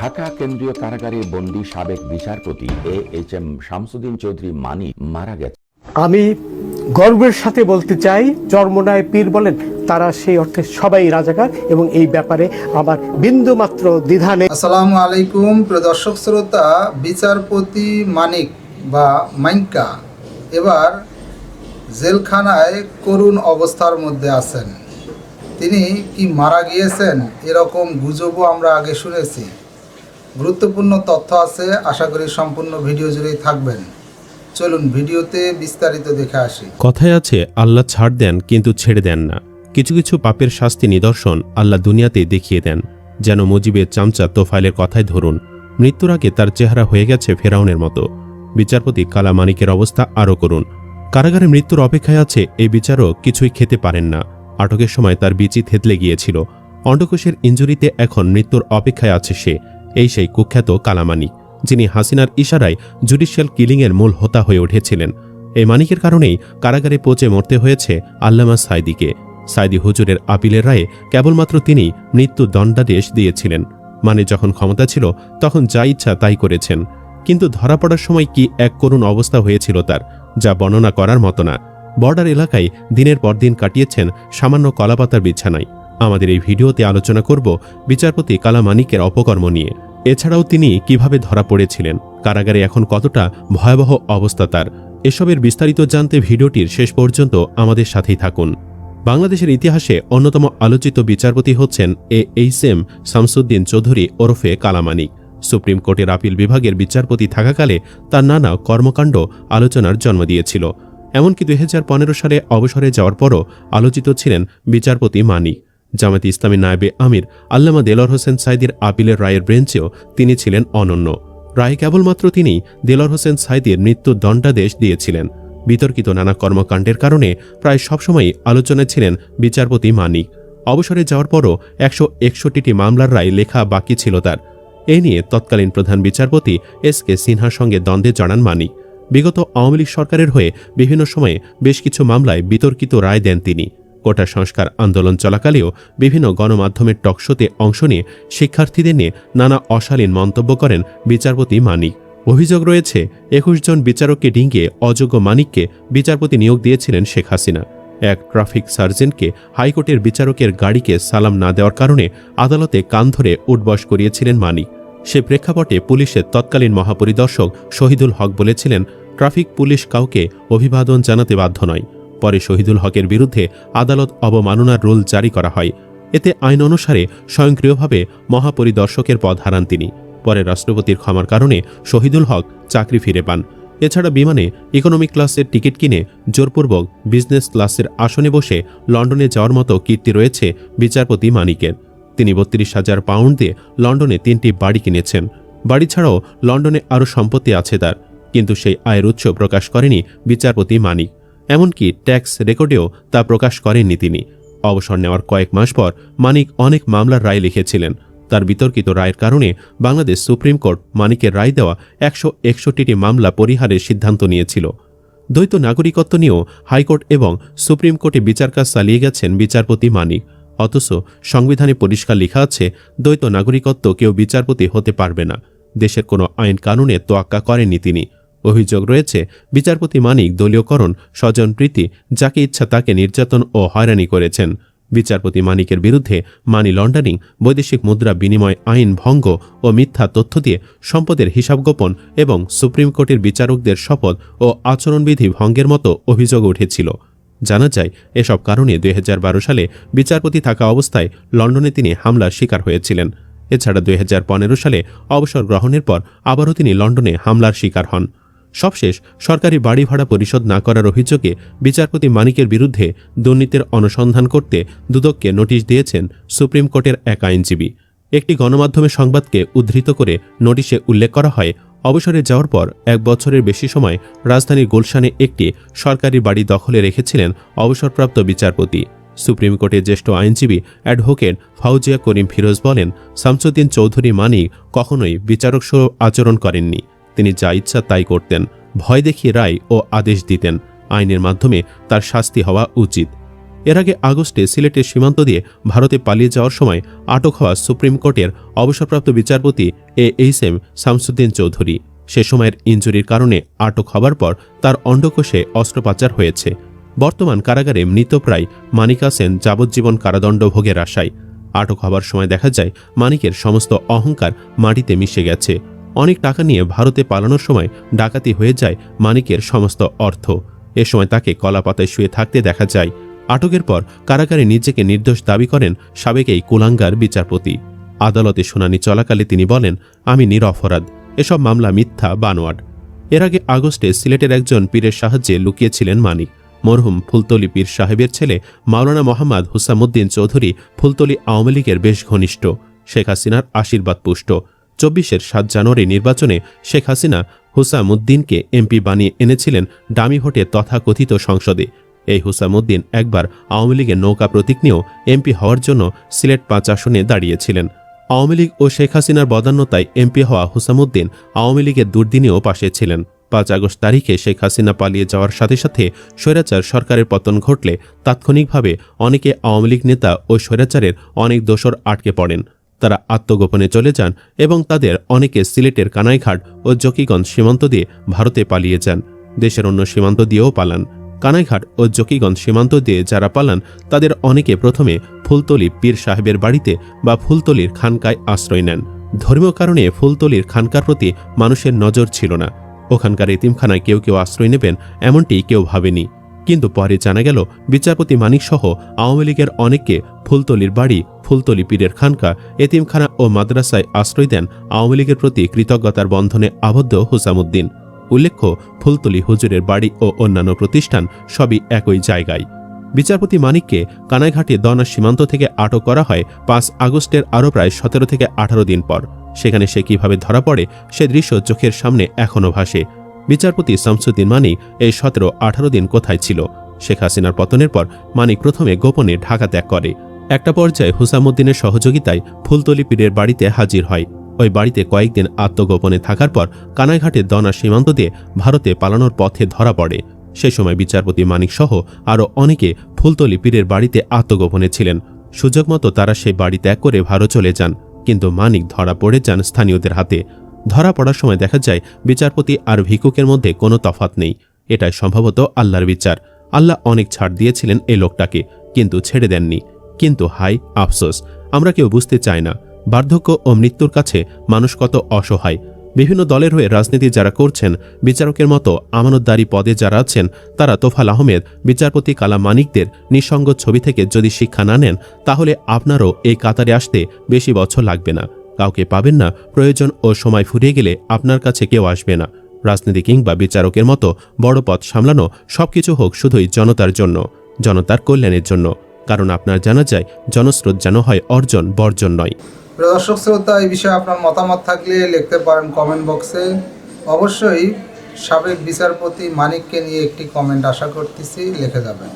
ঢাকা কেন্দ্রীয় কারাগারে বন্দী সাবেক বিচারপতি A H M Shamsuddin Chowdhury মানি মারা গেছে। আমি গর্বের সাথে বলতে চাই চর্মনায় পীর বলেন তারা সেই অর্থে সবাই রাজাকার এবং এই ব্যাপারে আমার বিন্দু মাত্র দ্বিধা নেই। আসসালামু আলাইকুম প্রিয় দর্শক শ্রোতা বিচারপতি মানিক বা মাইঙ্কা এবার জেলখানায় করুণ অবস্থার মধ্যে আছেন। তিনি কি মারা গিয়েছেন এরকম গুজবও আমরা আগে শুনেছি। গুরুত্বপূর্ণ তথ্য আছে, আশা করি সম্পূর্ণ ভিডিও জুড়েই থাকবেন। চলুন ভিডিওতে বিস্তারিত দেখে আসি। কথায় আছে, আল্লাহ ছাড় দেন কিন্তু ছেড়ে দেন না। কিছু কিছু পাপের শাস্তি নিদর্শন আল্লাহ দুনিয়াতে দেখিয়ে দেন, যেন মুজিবের চামচা তোফাইলের কথায় ধরুন। মৃত্যুর আগে তার চেহারা হয়ে গেছে ফেরাউনের মতো। বিচারপতি কালা মানিকের অবস্থা আরও করুন। কারাগারে মৃত্যুর অপেক্ষায় আছে, এই বিচারক কিছুই খেতে পারেন না। আটকের সময় তার বিচি থেতলে গিয়েছিল। অন্ডকোষের ইঞ্জুরিতে এখন মৃত্যুর অপেক্ষায় আছে সে। এই সেই কুখ্যাত কালামানিক যিনি হাসিনার ইশারায় জুডিশিয়াল কিলিংয়ের মূল হোতা হয়ে উঠেছিলেন। এই মানিকের কারণেই কারাগারে পচে মরতে হয়েছে আল্লামা সাইদিকে। সাইদি হুজুরের আপিলের রায়ে কেবলমাত্র তিনি মৃত্যু দণ্ডাদেশ দিয়েছিলেন। মানে যখন ক্ষমতা ছিল, তখন যা ইচ্ছা তাই করেছেন। কিন্তু ধরা পড়ার সময় কি এক করুণ অবস্থা হয়েছিল তার, যা বর্ণনা করার মতো না। বর্ডার এলাকায় দিনের পর দিন কাটিয়েছেন সামান্য কলাপাতার বিছানায়। আমাদের এই ভিডিওতে আলোচনা করব বিচারপতি কালা মানিকের অপকর্ম নিয়ে। এছাড়াও তিনি কীভাবে ধরা পড়েছিলেন, কারাগারে এখন কতটা ভয়াবহ অবস্থা তার, এসবের বিস্তারিত জানতে ভিডিওটির শেষ পর্যন্ত আমাদের সাথেই থাকুন। বাংলাদেশের ইতিহাসে অন্যতম আলোচিত বিচারপতি হচ্ছেন A H M Shamsuddin Chowdhury ওরফে কালামানিক। সুপ্রিম কোর্টের আপিল বিভাগের বিচারপতি থাকাকালে তার নানা কর্মকাণ্ড আলোচনার জন্ম দিয়েছিল। এমনকি দুই হাজার পনেরো সালে অবসরে যাওয়ার পরও আলোচিত ছিলেন বিচারপতি মানিক। জামাতে ইসলামী নায়েবে আমির আল্লামা দেলর হোসেন সাইদির আপিলের রায়ের বেঞ্চেও তিনি ছিলেন অনন্য। রায় কেবলমাত্র তিনি দেলর হোসেন সাইদির মৃত্যু দণ্ডাদেশ দিয়েছিলেন। বিতর্কিত নানা কর্মকাণ্ডের কারণে প্রায় সবসময়ই আলোচনায় ছিলেন বিচারপতি মানিক। অবসরে যাওয়ার পরও একশো একষট্টিটি মামলার রায় লেখা বাকি ছিল তার। এ নিয়ে তৎকালীন প্রধান বিচারপতি এস কে সিনহার সঙ্গে দ্বন্দ্বে জড়ান মানিক। বিগত আওয়ামী লীগ সরকারের হয়ে বিভিন্ন সময়ে বেশ কিছু মামলায় বিতর্কিত রায় দেন তিনি। কোটা সংস্কার আন্দোলন চলাকালেও বিভিন্ন গণমাধ্যমের টকশোতে অংশ নিয়ে শিক্ষার্থীদের নিয়ে নানা অশালীন মন্তব্য করেন বিচারপতি মানিক। অভিযোগ রয়েছে, একুশ জন বিচারককে ডিঙ্গিয়ে অযোগ্য মানিককে বিচারপতি নিয়োগ দিয়েছিলেন শেখ হাসিনা। এক ট্রাফিক সার্জেন্টকে হাইকোর্টের বিচারকের গাড়িকে সালাম না দেওয়ার কারণে আদালতে কান ধরে উঠবস করিয়েছিলেন মানিক। সে প্রেক্ষাপটে পুলিশের তৎকালীন মহাপরিদর্শক শহীদুল হক বলেছিলেন, ট্রাফিক পুলিশ কাউকে অভিবাদন জানাতে বাধ্য নয়। পরে শহীদুল হকের বিরুদ্ধে আদালত অবমাননার রুল জারি করা হয়। এতে আইন অনুসারে স্বয়ংক্রিয়ভাবে মহাপরিদর্শকের পদ হারান তিনি। পরে রাষ্ট্রপতির ক্ষমার কারণে শহীদুল হক চাকরি ফিরে পান। এছাড়া বিমানে ইকোনমিক ক্লাসের টিকিট কিনে জোরপূর্বক বিজনেস ক্লাসের আসনে বসে লন্ডনে যাওয়ার মতো কীর্তি রয়েছে বিচারপতি মানিকের। তিনি বত্রিশ হাজার পাউন্ড দিয়ে লন্ডনে তিনটি বাড়ি কিনেছেন। বাড়ি ছাড়াও লন্ডনে আরও সম্পত্তি আছে তার। কিন্তু সেই আয়ের উৎস প্রকাশ করেনি বিচারপতি মানিক। এমনকি ট্যাক্স রেকর্ডেও তা প্রকাশ করেননি তিনি। অবসর নেওয়ার কয়েক মাস পর মানিক অনেক মামলার রায় লিখেছিলেন। তার বিতর্কিত রায়ের কারণে বাংলাদেশ সুপ্রিম কোর্ট মানিকের রায় দেওয়া একশো একষট্টিটি মামলা পরিহারের সিদ্ধান্ত নিয়েছিল। দ্বৈত নাগরিকত্ব নিয়েও হাইকোর্ট এবং সুপ্রিম কোর্টে বিচার কাজ চালিয়ে গেছেন বিচারপতি মানিক। অথচ সংবিধানে পরিষ্কার লেখা আছে, দ্বৈত নাগরিকত্ব কেউ বিচারপতি হতে পারবে না। দেশের কোনো আইন কানুনে তোয়াক্কা করেননি তিনি। অভিযোগ রয়েছে, বিচারপতি মানিক দলীয়করণ, স্বজন প্রীতি, যাকে ইচ্ছা তাকে নির্যাতন ও হয়রানি করেছেন। বিচারপতি মানিকের বিরুদ্ধে মানি লন্ডারিং, বৈদেশিক মুদ্রা বিনিময় আইন ভঙ্গ ও মিথ্যা তথ্য দিয়ে সম্পদের হিসাব গোপন এবং সুপ্রিম কোর্টের বিচারকদের শপথ ও আচরণবিধি ভঙ্গের মতো অভিযোগ উঠেছিল। জানা যায়, এসব কারণে দুই হাজার বারো সালে বিচারপতি থাকা অবস্থায় লন্ডনে তিনি হামলার শিকার হয়েছিলেন। এছাড়া দুই হাজার পনেরো সালে অবসর গ্রহণের পর আবারও তিনি লন্ডনে হামলার শিকার হন। সবশেষ, সরকারি বাড়ি ভাড়া পরিশোধ না করার অভিযোগে বিচারপতি মানিকের বিরুদ্ধে দুর্নীতির অনুসন্ধান করতে দুদককে নোটিশ দিয়েছেন সুপ্রিম কোর্টের এক আইনজীবী। একটি গণমাধ্যমের সংবাদকে উদ্ধৃত করে নোটিশে উল্লেখ করা হয়, অবসরে যাওয়ার পর এক বছরের বেশি সময় রাজধানীর গুলশানে একটি সরকারি বাড়ি দখলে রেখেছিলেন অবসরপ্রাপ্ত বিচারপতি। সুপ্রিম কোর্টের জ্যেষ্ঠ আইনজীবী অ্যাডভোকেট ফাউজিয়া করিম ফিরোজ বলেন শামসুদ্দিন চৌধুরী মানিক কখনোই বিচারক আচরণ করেননি। তিনি যা ইচ্ছা তাই করতেন, ভয় দেখিয়ে রায় ও আদেশ দিতেন, আইনের মাধ্যমে তার শাস্তি হওয়া উচিত। এর আগে আগস্টে সিলেটের সীমান্ত দিয়ে ভারতে পালিয়ে যাওয়ার সময় আটক হওয়া সুপ্রিম কোর্টের অবসরপ্রাপ্ত বিচারপতি A H M Shamsuddin Chowdhury. সে সময়ের ইঞ্জুরির কারণে আটক হবার পর তার অন্ডকোষে অস্ত্রোপচার হয়েছে। বর্তমান কারাগারে মৃতপ্রায় মানিকা সেন যাবজ্জীবন কারাদণ্ড ভোগের আশায়। আটক হবার সময় দেখা যায়, মানিকের সমস্ত অহংকার মাটিতে মিশে গেছে। অনেক টাকা নিয়ে ভারতে পালানোর সময় ডাকাতি হয়ে যায় মানিকের সমস্ত অর্থ। এ সময় তাকে কলাপাতায় শুয়ে থাকতে দেখা যায়। আটকের পর কারাগারে নিজেকে নির্দোষ দাবি করেন সাবেক এই কুলাঙ্গার বিচারপতি। আদালতে শুনানি চলাকালে তিনি বলেন, আমি নিরপরাধ। এসব মামলা মিথ্যা, বানোয়াট। এর আগে আগস্টে সিলেটের একজন পীরের সাহায্যে লুকিয়েছিলেন মানিক। মরহুম ফুলতলি পীর সাহেবের ছেলে মাওলানা মোহাম্মদ হুসামুদ্দিন চৌধুরী ফুলতলি আওয়ামী লীগের বেশ ঘনিষ্ঠ। শেখ হাসিনার আশীর্বাদ পুষ্ট চব্বিশের সাত জানুয়ারি নির্বাচনে শেখ হাসিনা হুসামুদ্দিনকে এমপি বানিয়ে এনেছিলেন ডামি ভোটে তথাকথিত সংসদে। এই হুসামুদ্দিন একবার আওয়ামী লীগের নৌকা প্রতীক নিয়েও এমপি হওয়ার জন্য সিলেট পাঁচ আসনে দাঁড়িয়েছিলেন। আওয়ামী লীগ ও শেখ হাসিনার বদান্যতায় এমপি হওয়া হুসামুদ্দিন আওয়ামী লীগের দুর্দিনেও পাশে ছিলেন। পাঁচ আগস্ট তারিখে শেখ হাসিনা পালিয়ে যাওয়ার সাথে সাথে স্বৈরাচার সরকারের পতন ঘটলে তাৎক্ষণিকভাবে অনেকে আওয়ামী লীগ নেতা ও স্বৈরাচারের অনেক দোসর আটকে পড়েন। তারা আত্মগোপনে চলে যান এবং তাদের অনেকে সিলেটের কানাইঘাট ও জকিগঞ্জ সীমান্ত দিয়ে ভারতে পালিয়ে যান। দেশের অন্য সীমান্ত দিয়েও পালান। কানাইঘাট ও জকিগঞ্জ সীমান্ত দিয়ে যারা পালান, তাদের অনেকে প্রথমে ফুলতলি পীর সাহেবের বাড়িতে বা ফুলতলির খানকায় আশ্রয় নেন। ধর্মীয় কারণে ফুলতলির খানকার প্রতি মানুষের নজর ছিল না। ওখানকার এতিমখানায় কেউ কেউ আশ্রয় নেবেন, এমনটি কেউ ভাবেনি। কিন্তু পরে জানা গেল, বিচারপতি মানিক সহ আওয়ামী লীগের অনেককে ফুলতলির বাড়ি, ফুলতলি পীরের খানকা, এতিমখানা ও মাদ্রাসায় আশ্রয় দেন আওয়ামী লীগের প্রতি কৃতজ্ঞতার বন্ধনে আবদ্ধ হুসামুদ্দিন উল্লেখ্য, ফুলতলি হুজুরের বাড়ি ও অন্যান্য প্রতিষ্ঠান সবই একই জায়গায়। বিচারপতি মানিককে কানাইঘাটে দনা সীমান্ত থেকে আটক করা হয় পাঁচ আগস্টের আরও প্রায় সতেরো থেকে আঠারো দিন পর। সেখানে সে কীভাবে ধরা পড়ে, সে দৃশ্য চোখের সামনে এখনও ভাসে। বিচারপতি শামসুদ্দিন মানিক এই সতেরো আঠারো দিন কোথায় ছিল? শেখ হাসিনার পতনের পর মানিক প্রথমে গোপনে ঢাকা ত্যাগ করে। একটা পর্যায়ে হুসামুদ্দিনের সহযোগিতায় ফুলতলি পীরের বাড়িতে হাজির হয়। ওই বাড়িতে কয়েকদিন আত্মগোপনে থাকার পর কানাইঘাটের দনা সীমান্ত দিয়ে ভারতে পালানোর পথে ধরা পড়ে। সে সময় বিচারপতি মানিক সহ আরও অনেকে ফুলতলি পীরের বাড়িতে আত্মগোপনে ছিলেন। সুযোগ মতো তারা সেই বাড়ি ত্যাগ করে ভারত চলে যান। কিন্তু মানিক ধরা পড়ে যান স্থানীয়দের হাতে। ধরা পড়ার সময় দেখা যায়, বিচারপতি আর ভিকুকের মধ্যে কোনো তফাত নেই। এটাই সম্ভবত আল্লাহর বিচার। আল্লাহ অনেক ছাড় দিয়েছিলেন এই লোকটাকে, কিন্তু ছেড়ে দেননি। কিন্তু হাই আফসোস, আমরা কেউ বুঝতে চাই না। বার্ধক্য ও মৃত্যুর কাছে মানুষ কত অসহায়। বিভিন্ন দলের হয়ে রাজনীতি যারা করছেন, বিচারকের মতো আমানতদারি পদে যারা আছেন, তারা তোফাল আহমেদ, বিচারপতি কালাম মানিকদের নিঃসঙ্গ ছবি থেকে যদি শিক্ষা না নেন, তাহলে আপনারও এই কাতারে আসতে বেশি বছর লাগবে না। কাউকে পাবেন না, প্রয়োজন ও সময় ফুরিয়ে গেলে আপনার কাছে কেউ আসবে না। রাজনীতি কিংবা বিচারকের মতো বড় পথ সামলানো সবকিছু হোক শুধুই জনতার জন্য, জনতার কল্যাণের জন্য। কারণ আপনার জানা যায়, জনস্রোত যেন হয় অর্জন, বর্জন নয়। দর্শক শ্রোতা, এই বিষয়ে আপনার মতামত থাকলে লিখতে পারেন কমেন্ট বক্সে। অবশ্যই সাবেক বিচারপতি মানিককে নিয়ে একটি কমেন্ট আশা করতেছি, লিখে যাবেন।